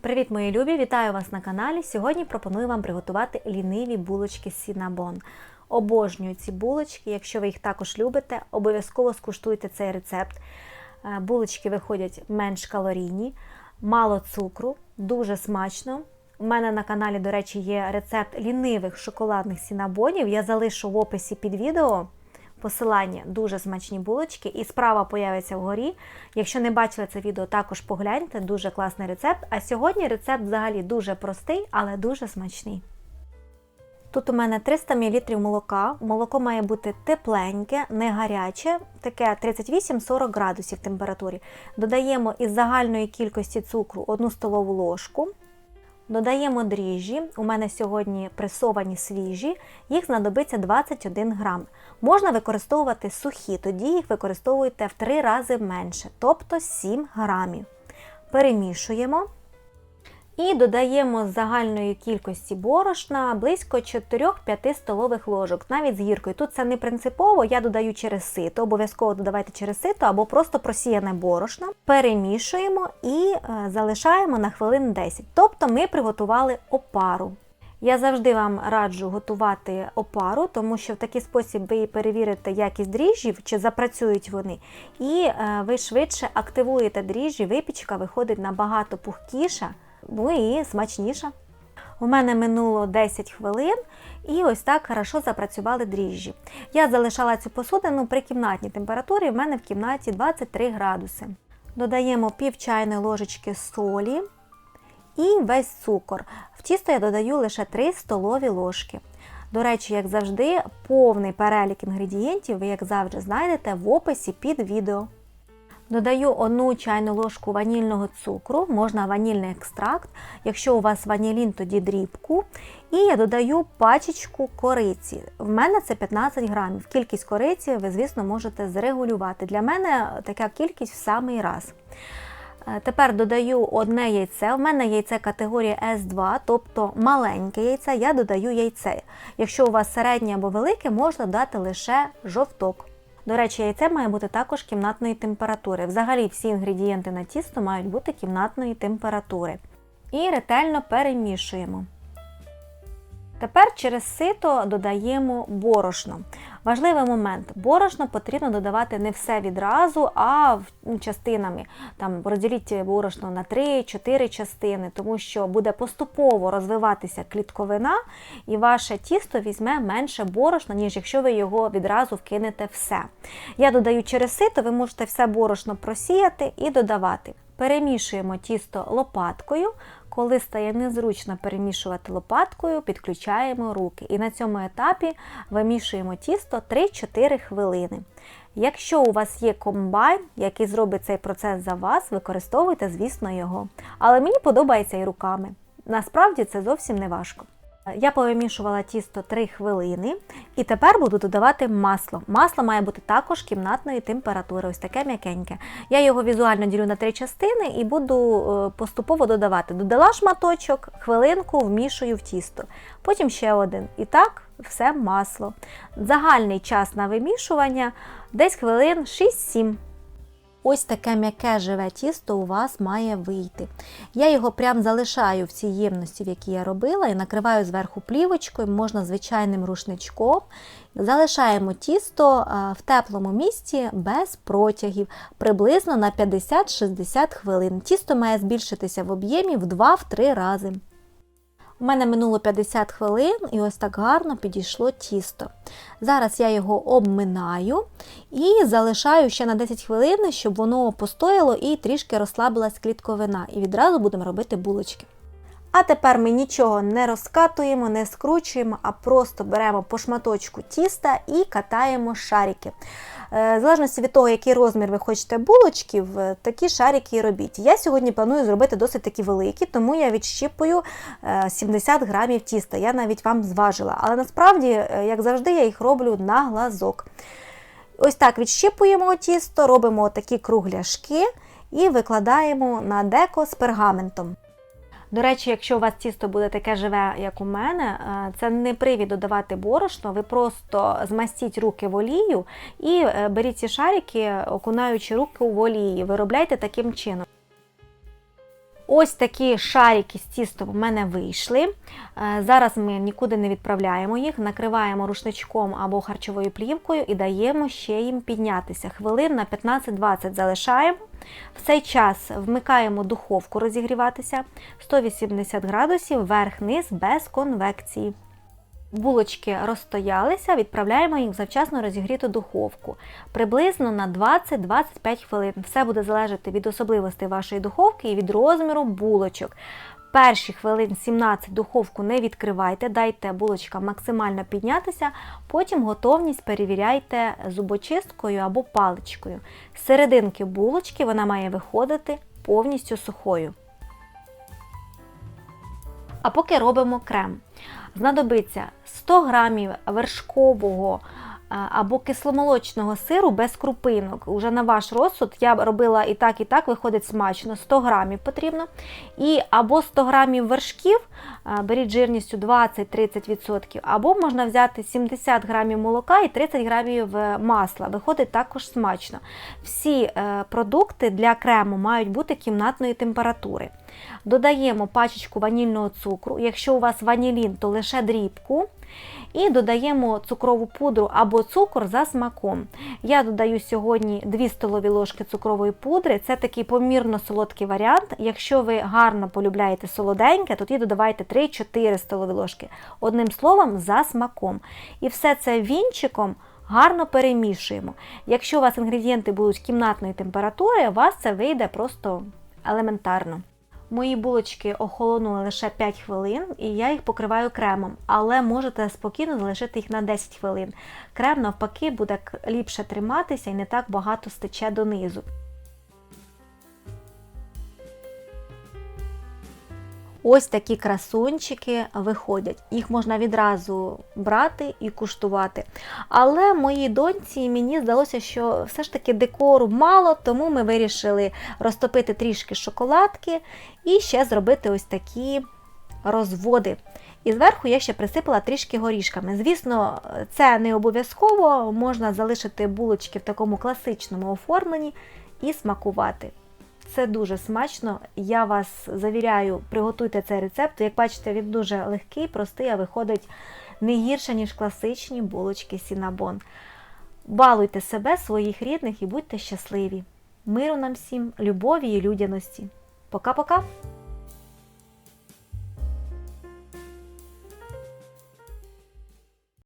Привіт, мої любі! Вітаю вас на каналі. Сьогодні пропоную вам приготувати ліниві булочки Сінабон. Обожнюю ці булочки. Якщо ви їх також любите, обов'язково скуштуйте цей рецепт. Е, Булочки виходять менш калорійні, мало цукру, дуже смачно. У мене на каналі, до речі, є рецепт лінивих шоколадних сінабонів. Я залишу в описі під відео посилання дуже смачні булочки, і справа появиться вгорі. Якщо не бачили це відео, також погляньте, дуже класний рецепт. А сьогодні рецепт взагалі дуже простий, але дуже смачний. Тут у мене 300 мл молока. Молоко має бути тепленьке, не гаряче, таке 38-40 градусів температурі. Додаємо із загальної кількості цукру 1 столову ложку. Додаємо дріжджі. У мене сьогодні пресовані свіжі, їх знадобиться 21 грам. Можна використовувати сухі, тоді їх використовуйте в 3 рази менше, тобто 7 грамів. Перемішуємо. І додаємо з загальної кількості борошна близько 4-5 столових ложок, навіть з гіркою. Тут це не принципово, я додаю через сито, обов'язково додавайте через сито або просто просіяне борошно. Перемішуємо і е, залишаємо на хвилин 10. Тобто ми приготували опару. Я завжди вам раджу готувати опару, тому що в такий спосіб ви перевірите якість дріжджів, чи запрацюють вони, і е, ви швидше активуєте дріжджі, випічка виходить набагато пухкіша, ну і смачніша. У мене минуло 10 хвилин, і ось так хорошо запрацювали дріжджі. Я залишала цю посудину при кімнатній температурі, в мене в кімнаті 23 градуси. Додаємо пів чайної ложечки солі і весь цукор. В тісто я додаю лише 3 столові ложки. До речі, як завжди, повний перелік інгредієнтів ви, як завжди, знайдете в описі під відео. Додаю 1 чайну ложку ванільного цукру, можна ванільний екстракт. Якщо у вас ванілін, тоді дрібку. І я додаю пачечку кориці. В мене це 15 грамів. Кількість кориці ви, звісно, можете зрегулювати. Для мене така кількість в самий раз. Е, Тепер додаю одне яйце. У мене яйце категорії S2, тобто маленьке яйце, я додаю яйце. Якщо у вас середнє або велике, можна дати лише жовток. До речі, яйце має бути також кімнатної температури. Взагалі всі інгредієнти на тісто мають бути кімнатної температури. І ретельно перемішуємо. Тепер через сито додаємо борошно. Важливий момент: борошно потрібно додавати не все відразу, а ну, частинами. Там розділіть борошно на 3-4 частини, тому що буде поступово розвиватися клітковина, і ваше тісто візьме менше борошна, ніж якщо ви його відразу вкинете все. Я додаю через сито, ви можете все борошно просіяти і додавати. Перемішуємо тісто лопаткою. Коли стає незручно перемішувати лопаткою, підключаємо руки. І на цьому етапі вимішуємо тісто 3-4 хвилини. Якщо у вас є комбайн, який зробить цей процес за вас, використовуйте, звісно, його. Але мені подобається і руками. Насправді це зовсім не важко. Я повимішувала тісто 3 хвилини і тепер буду додавати масло. Масло має бути також кімнатної температури, ось таке м'якеньке. Я його візуально ділю на три частини і буду е, поступово додавати. Додала шматочок, хвилинку вмішую в тісто, потім ще один. І так все масло. Загальний час на вимішування десь хвилин 6-7. Ось таке м'яке живе тісто у вас має вийти. Я його прям залишаю в цій ємності, в якій я робила, і накриваю зверху плівочкою, можна звичайним рушничком. Залишаємо тісто в теплому місці без протягів, приблизно на 50-60 хвилин. Тісто має збільшитися в об'ємі в 2-3 рази. У мене минуло 50 хвилин і ось так гарно підійшло тісто. Зараз я його обминаю і залишаю ще на 10 хвилин, щоб воно постояло і трішки розслабилась клітковина. І відразу будемо робити булочки. А тепер ми нічого не розкатуємо, не скручуємо, а просто беремо по шматочку тіста і катаємо шарики. Е, В залежності від того, який розмір ви хочете булочків, е, такі шарики і робіть. Я сьогодні планую зробити досить такі великі, тому я відщіпую е, 70 грамів тіста. Я навіть вам зважила. Але насправді, е, як завжди, я їх роблю на глазок. Ось так відщіпуємо тісто, робимо такі кругляшки і викладаємо на деко з пергаментом. До речі, якщо у вас тісто буде таке живе, як у мене, е, це не привід додавати борошно, ви просто змастіть руки в олію і е, беріть ці шарики, окунаючи руки в олії. Виробляйте таким чином. Ось такі шарики з тістом у мене вийшли. Е, Зараз ми нікуди не відправляємо їх, накриваємо рушничком або харчовою плівкою і даємо ще їм піднятися. Хвилин на 15-20 залишаємо. В цей час вмикаємо духовку розігріватися 180 градусів верх-низ без конвекції. Булочки розстоялися, відправляємо їх в завчасно розігріту духовку приблизно на 20-25 хвилин. Все буде залежати від особливостей вашої духовки і від розміру булочок. Перші хвилин 17 духовку не відкривайте, дайте булочкам максимально піднятися, потім готовність перевіряйте зубочисткою або паличкою. З серединки булочки вона має виходити повністю сухою. А поки робимо крем. Знадобиться 100 грамів вершкового або кисломолочного сиру без крупинок. Уже на ваш розсуд я робила і так, і так, виходить смачно. 100 грамів потрібно. І або 100 грамів вершків, беріть жирністю 20-30%, або можна взяти 70 грамів молока і 30 грамів е, масла. Виходить також смачно. Всі е, продукти для крему мають бути кімнатної температури. Додаємо пачечку ванільного цукру. Якщо у вас ванілін, то лише дрібку. І додаємо цукрову пудру або цукор за смаком. Я додаю сьогодні 2 столові ложки цукрової пудри. Це такий помірно солодкий варіант. Якщо ви гарно полюбляєте солоденьке, тоді додавайте 3-4 столові ложки. Одним словом, за смаком. І все це вінчиком гарно перемішуємо. Якщо у вас інгредієнти будуть кімнатної температури, у вас це вийде просто елементарно. Мої булочки охолонули лише 5 хвилин, і я їх покриваю кремом, але можете спокійно залишити їх на 10 хвилин. Крем, навпаки, буде ліпше триматися і не так багато стече донизу. Ось такі красунчики виходять. Їх можна відразу брати і куштувати. Але моїй доньці мені здалося, що все ж таки декору мало, тому ми вирішили розтопити трішки шоколадки і ще зробити ось такі розводи. І зверху я ще присипала трішки горішками. Звісно, це не обов'язково, можна залишити булочки в такому класичному оформленні і смакувати. Це дуже смачно. Я вас завіряю, приготуйте цей рецепт. Як бачите, він дуже легкий, простий, а виходить не гірше, ніж класичні булочки Сінабон. Балуйте себе, своїх рідних і будьте щасливі. Миру нам всім, любові і людяності. Пока-пока!